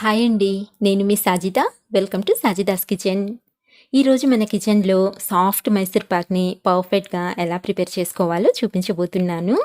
Hi అండి నేను మీ Sajida. Welcome to Sajida's kitchen. ఈరోజు మన కిచెన్లో సాఫ్ట్ మైసూర్ పాక్ని పర్ఫెక్ట్గా ఎలా ప్రిపేర్ చేసుకోవాలో చూపించబోతున్నాను.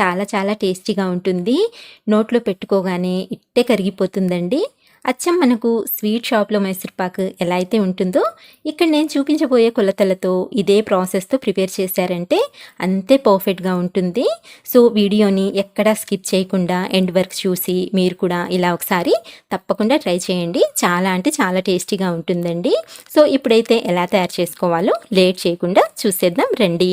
చాలా చాలా టేస్టీగా ఉంటుంది. నోట్లో పెట్టుకోగానే ఇట్టే కరిగిపోతుందండి. అచ్చం మనకు స్వీట్ షాప్లో మైసూర్ పాక్ ఎలా అయితే ఉంటుందో ఇక్కడ నేను చూపించబోయే కొలతలతో ఇదే ప్రాసెస్తో ప్రిపేర్ చేశారంటే అంతే పర్ఫెక్ట్గా ఉంటుంది. సో వీడియోని ఎక్కడా స్కిప్ చేయకుండా ఎండ్ వర్క్ చూసి మీరు కూడా ఇలా ఒకసారి తప్పకుండా ట్రై చేయండి. చాలా అంటే చాలా టేస్టీగా ఉంటుందండి. సో ఇప్పుడైతే ఎలా తయారు చేసుకోవాలో లేట్ చేయకుండా చూసేద్దాం రండి.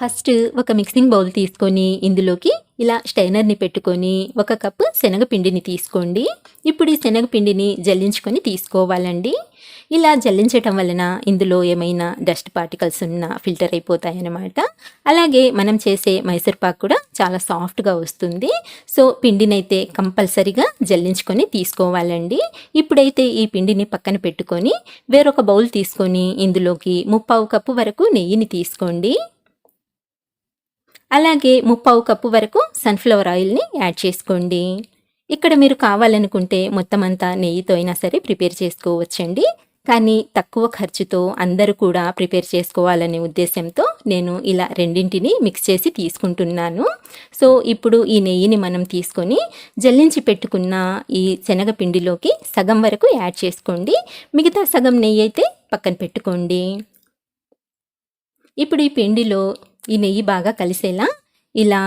ఫస్ట్ ఒక మిక్సింగ్ బౌల్ తీసుకొని ఇందులోకి ఇలా స్టైనర్ని పెట్టుకొని ఒక కప్పు శనగపిండిని తీసుకోండి. ఇప్పుడు ఈ శనగపిండిని జల్లించుకొని తీసుకోవాలండి. ఇలా జల్లించటం వలన ఇందులో ఏమైనా డస్ట్ పార్టికల్స్ ఉన్నా ఫిల్టర్ అయిపోతాయన్నమాట. అలాగే మనం చేసే మైసూర్ పాక్ కూడా చాలా సాఫ్ట్గా వస్తుంది. సో పిండినైతే కంపల్సరిగా జల్లించుకొని తీసుకోవాలండి. ఇప్పుడైతే ఈ పిండిని పక్కన పెట్టుకొని వేరొక బౌల్ తీసుకొని ఇందులోకి ముప్పావు కప్పు వరకు నెయ్యిని తీసుకోండి. అలాగే ముప్పావు కప్పు వరకు సన్ఫ్లవర్ ఆయిల్ని యాడ్ చేసుకోండి. ఇక్కడ మీరు కావాలనుకుంటే మొత్తం అంతా నెయ్యితో అయినా సరే ప్రిపేర్ చేసుకోవచ్చండి. కానీ తక్కువ ఖర్చుతో అందరూ కూడా ప్రిపేర్ చేసుకోవాలనే ఉద్దేశంతో నేను ఇలా రెండింటిని మిక్స్ చేసి తీసుకుంటున్నాను. సో ఇప్పుడు ఈ నెయ్యిని మనం తీసుకొని జల్లించి పెట్టుకున్న ఈ శనగపిండిలోకి సగం వరకు యాడ్ చేసుకోండి. మిగతా సగం నెయ్యి అయితే పక్కన పెట్టుకోండి. ఇప్పుడు ఈ పిండిలో ఈ నెయ్యి బాగా కలిసేలా ఇలా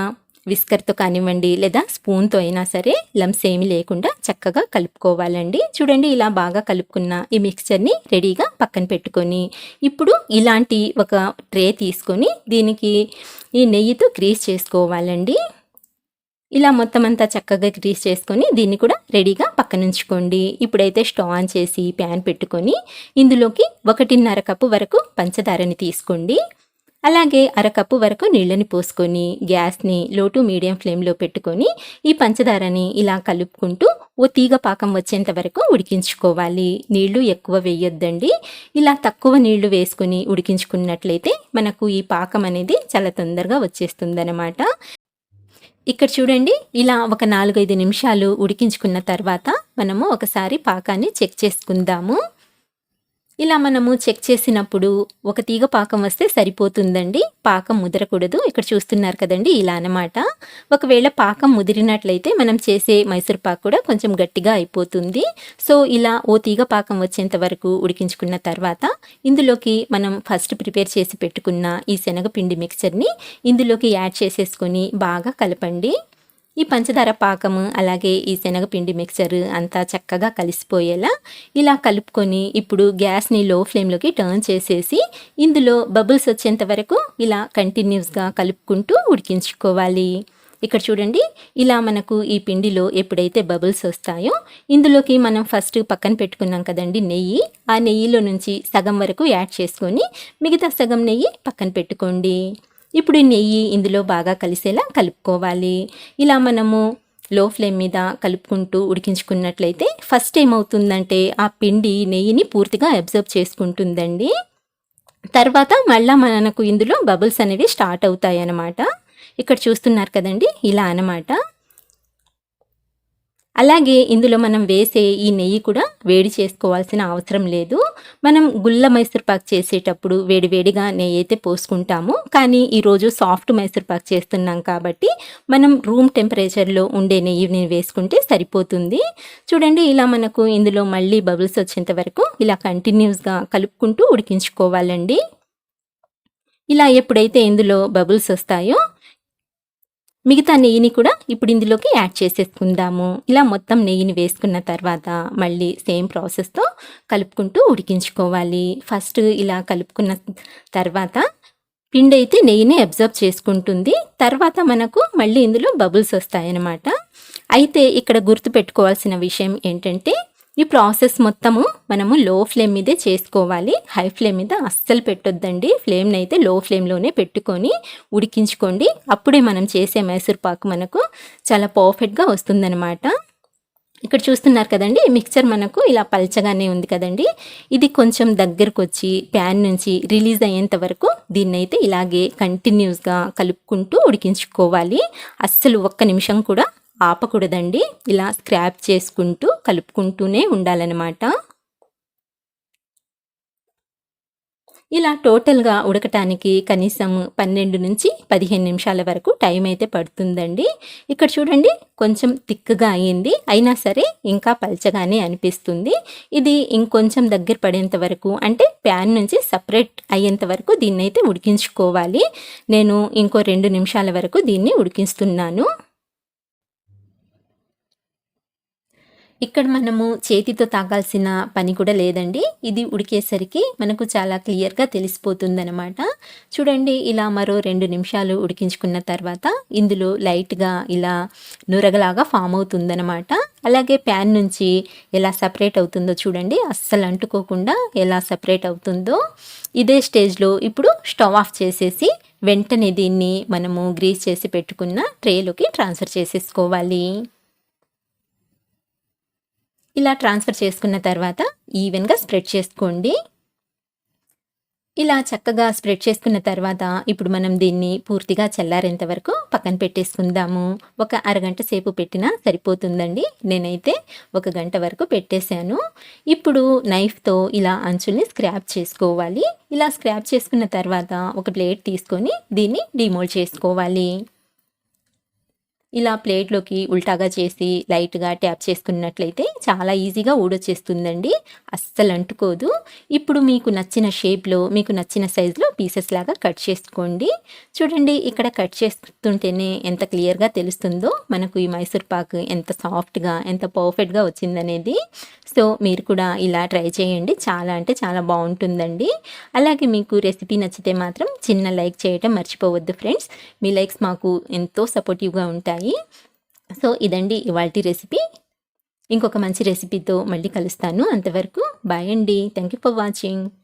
విస్కర్తో కానివ్వండి లేదా స్పూన్తో అయినా సరే లమ్స్ ఏమీ లేకుండా చక్కగా కలుపుకోవాలండి. చూడండి ఇలా బాగా కలుపుకున్న ఈ మిక్చర్ని రెడీగా పక్కన పెట్టుకొని ఇప్పుడు ఇలాంటి ఒక ట్రే తీసుకొని దీనికి ఈ నెయ్యితో గ్రీస్ చేసుకోవాలండి. ఇలా మొత్తం అంతా చక్కగా గ్రీస్ చేసుకొని దీన్ని కూడా రెడీగా పక్కనుంచుకోండి ఇప్పుడైతే స్టవ్ ఆన్ చేసి ప్యాన్ పెట్టుకొని ఇందులోకి ఒకటిన్నర కప్పు వరకు పంచదారని తీసుకోండి. అలాగే అరకప్పు వరకు నీళ్ళని పోసుకొని గ్యాస్ని లో టు మీడియం ఫ్లేమ్లో పెట్టుకొని ఈ పంచదారని ఇలా కలుపుకుంటూ ఓ తీగ పాకం వచ్చేంత వరకు ఉడికించుకోవాలి. నీళ్ళు ఎక్కువ వేయొద్దండి. ఇలా తక్కువ నీళ్ళు వేసుకుని ఉడికించుకున్నట్లయితే మనకు ఈ పాకం అనేది చాలా తొందరగా వచ్చేస్తుందన్నమాట. ఇక్కడ చూడండి ఇలా ఒక నాలుగైదు నిమిషాలు ఉడికించుకున్న తర్వాత మనము ఒకసారి పాకాన్ని చెక్ చేసుకుందాము. ఇలా మనము చెక్ చేసినప్పుడు ఒక తీగ పాకం వస్తే సరిపోతుందండి. పాకం ముదరకూడదు. ఇక్కడ చూస్తున్నారు కదండి ఇలా అనమాట ఒకవేళ పాకం ముదిరినట్లయితే మనం చేసే మైసూర్ పాక్ కూడా కొంచెం గట్టిగా అయిపోతుంది. సో ఇలా ఓ తీగ పాకం వచ్చేంత వరకు ఉడికించుకున్న తర్వాత ఇందులోకి మనం ఫస్ట్ ప్రిపేర్ చేసి పెట్టుకున్న ఈ శనగపిండి మిక్చర్ని ఇందులోకి యాడ్ చేసేసుకొని బాగా కలపండి. ఈ పంచదార పాకము అలాగే ఈ శనగపిండి మిక్సర్ అంతా చక్కగా కలిసిపోయేలా ఇలా కలుపుకొని ఇప్పుడు గ్యాస్ని లో ఫ్లేమ్లోకి టర్న్ చేసేసి ఇందులో బబుల్స్ వచ్చేంత వరకు ఇలా కంటిన్యూస్గా కలుపుకుంటూ ఉడికించుకోవాలి. ఇక్కడ చూడండి ఇలా మనకు ఈ పిండిలో ఎప్పుడైతే బబుల్స్ వస్తాయో ఇందులోకి మనం ఫస్ట్ పక్కన పెట్టుకున్నాం కదండి నెయ్యి. ఆ నెయ్యిలో నుంచి సగం వరకు యాడ్ చేసుకొని మిగతా సగం నెయ్యి పక్కన పెట్టుకోండి. ఇప్పుడు నెయ్యి ఇందులో బాగా కలిసేలా కలుపుకోవాలి. ఇలా మనము లో ఫ్లేమ్ మీద కలుపుకుంటూ ఉడికించుకున్నట్లయితే ఫస్ట్ ఏమవుతుందంటే ఆ పిండి నెయ్యిని పూర్తిగా అబ్జర్వ్ చేసుకుంటుందండి. తర్వాత మళ్ళీ మనకు ఇందులో బబుల్స్ అనేవి స్టార్ట్ అవుతాయి అన్నమాట ఇక్కడ చూస్తున్నారు కదండి ఇలా అనమాట అలాగే ఇందులో మనం వేసే ఈ నెయ్యి కూడా వేడి చేసుకోవాల్సిన అవసరం లేదు. మనం గుల్ల మైసూర్ పాక్ చేసేటప్పుడు వేడివేడిగా నెయ్యి అయితే పోసుకుంటాము. కానీ ఈరోజు సాఫ్ట్ మైసూర్ పాక్ చేస్తున్నాం కాబట్టి మనం రూమ్ టెంపరేచర్లో ఉండే నెయ్యిని వేసుకుంటే సరిపోతుంది. చూడండి ఇలా మనకు ఇందులో మళ్ళీ బబుల్స్ వచ్చేంత వరకు ఇలా కంటిన్యూస్గా కలుపుకుంటూ ఉడికించుకోవాలండి. ఇలా ఎప్పుడైతే ఇందులో బబుల్స్ వస్తాయో మిగతా నెయ్యిని కూడా ఇప్పుడు ఇందులోకి యాడ్ చేసేసుకుందాము. ఇలా మొత్తం నెయ్యిని వేసుకున్న తర్వాత మళ్ళీ సేమ్ ప్రాసెస్తో కలుపుకుంటూ ఉడికించుకోవాలి. ఫస్ట్ ఇలా కలుపుకున్న తర్వాత పిండి అయితే నెయ్యిని అబ్జర్వ్ చేసుకుంటుంది. తర్వాత మనకు మళ్ళీ ఇందులో బబుల్స్ వస్తాయన్నమాట. అయితే ఇక్కడ గుర్తు పెట్టుకోవాల్సిన విషయం ఏంటంటే ఈ ప్రాసెస్ మొత్తము మనము లో ఫ్లేమ్ మీదే చేసుకోవాలి. హై ఫ్లేమ్ మీద అస్సలు పెట్టొద్దండి. ఫ్లేమ్ని అయితే లో ఫ్లేమ్లోనే పెట్టుకొని ఉడికించుకోండి. అప్పుడే మనం చేసే మైసూర్ పాక్ మనకు చాలా పర్ఫెక్ట్గా వస్తుందన్నమాట. ఇక్కడ చూస్తున్నారు కదండి మిక్చర్ మనకు ఇలా పల్చగానే ఉంది కదండి. ఇది కొంచెం దగ్గరకు వచ్చి ప్యాన్ నుంచి రిలీజ్ అయ్యేంత వరకు దీన్ని అయితే ఇలాగే కంటిన్యూస్గా కలుపుకుంటూ ఉడికించుకోవాలి. అస్సలు ఒక్క నిమిషం కూడా ఆపకూడదండి. ఇలా స్క్రాప్ చేసుకుంటూ కలుపుకుంటూనే ఉండాలన్నమాట. ఇలా టోటల్గా ఉడకటానికి కనీసం పన్నెండు నుంచి పదిహేను నిమిషాల వరకు టైం అయితే పడుతుందండి. ఇక్కడ చూడండి కొంచెం తిక్కగా అయ్యింది అయినా సరే ఇంకా పల్చగానే అనిపిస్తుంది. ఇది ఇంకొంచెం దగ్గర పడేంత వరకు అంటే ప్యాన్ నుంచి సపరేట్ అయ్యేంత వరకు దీన్ని అయితే ఉడికించుకోవాలి. నేను ఇంకో రెండు నిమిషాల వరకు దీన్ని ఉడికిస్తున్నాను. ఇక్కడ మనము చేతితో తాగాల్సిన పని కూడా లేదండి. ఇది ఉడికేసరికి మనకు చాలా క్లియర్గా తెలిసిపోతుందనమాట చూడండి ఇలా మరో రెండు నిమిషాలు ఉడికించుకున్న తర్వాత ఇందులో లైట్గా ఇలా నురగలాగా ఫామ్ అవుతుందనమాట అలాగే ప్యాన్ నుంచి ఎలా సపరేట్ అవుతుందో చూడండి. అస్సలు అంటుకోకుండా ఎలా సపరేట్ అవుతుందో ఇదే స్టేజ్లో ఇప్పుడు స్టవ్ ఆఫ్ చేసేసి వెంటనే దీన్ని మనము గ్రీస్ చేసి పెట్టుకున్న ట్రేలోకి ట్రాన్స్ఫర్ చేసేసుకోవాలి. ఇలా ట్రాన్స్ఫర్ చేసుకున్న తర్వాత ఈవెన్గా స్ప్రెడ్ చేసుకోండి. ఇలా చక్కగా స్ప్రెడ్ చేసుకున్న తర్వాత ఇప్పుడు మనం దీన్ని పూర్తిగా చల్లారేంత వరకు పక్కన పెట్టేసుకుందాము. ఒక అరగంట సేపు పెట్టినా సరిపోతుందండి. నేనైతే ఒక గంట వరకు పెట్టేశాను. ఇప్పుడు నైఫ్తో ఇలా అంచుల్ని స్క్రాప్ చేసుకోవాలి. ఇలా స్క్రాప్ చేసుకున్న తర్వాత ఒక ప్లేట్ తీసుకొని దీన్ని డిమోల్డ్ చేసుకోవాలి. ఇలా ప్లేట్లోకి ఉల్టాగా చేసి లైట్గా ట్యాప్ చేసుకున్నట్లయితే చాలా ఈజీగా ఊడొచ్చేస్తుందండి. అస్సలు అంటుకోదు. ఇప్పుడు మీకు నచ్చిన షేప్లో మీకు నచ్చిన సైజులో పీసెస్ లాగా కట్ చేసుకోండి. చూడండి ఇక్కడ కట్ చేస్తుంటేనే ఎంత క్లియర్గా తెలుస్తుందో. మనకు ఈ మైసూర్ పాక్ ఎంత సాఫ్ట్గా ఎంత పర్ఫెక్ట్గా వచ్చిందనేది. సో మీరు కూడా ఇలా ట్రై చేయండి. చాలా అంటే చాలా బాగుంటుందండి. అలాగే మీకు రెసిపీ నచ్చితే మాత్రం చిన్న లైక్ చేయటం మర్చిపోవద్దు ఫ్రెండ్స్. మీ లైక్స్ మాకు ఎంతో సపోర్టివ్గా ఉంటాయి. సో ఇదండి ఇవాళ రెసిపీ. ఇంకొక మంచి రెసిపీతో మళ్ళీ కలుస్తాను. అంతవరకు బాయ్ అండి. Thank you for watching.